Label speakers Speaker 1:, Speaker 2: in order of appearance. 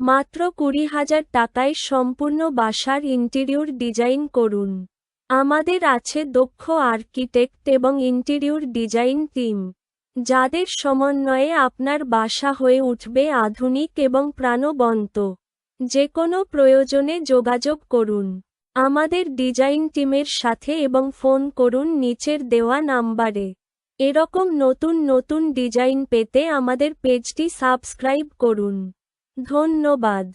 Speaker 1: মাত্র কুড়ি হাজার টাকায় সম্পূর্ণ বাসার ইন্টেরিয়র ডিজাইন করুন। আমাদের আছে দক্ষ আর্কিটেক্ট এবং ইন্টেরিয়র ডিজাইন টিম। যাদের সমন্বয়ে আপনার বাসা হয়ে উঠবে আধুনিক এবং প্রাণবন্ত। যে কোনো প্রয়োজনে যোগাযোগ করুন। আমাদের ডিজাইন টিমের সাথে এবং ফোন করুন নিচের দেওয়া নাম্বারে। এরকম নতুন নতুন ডিজাইন পেতে আমাদের পেজটি সাবস্ক্রাইব করুন। ধন্যবাদ।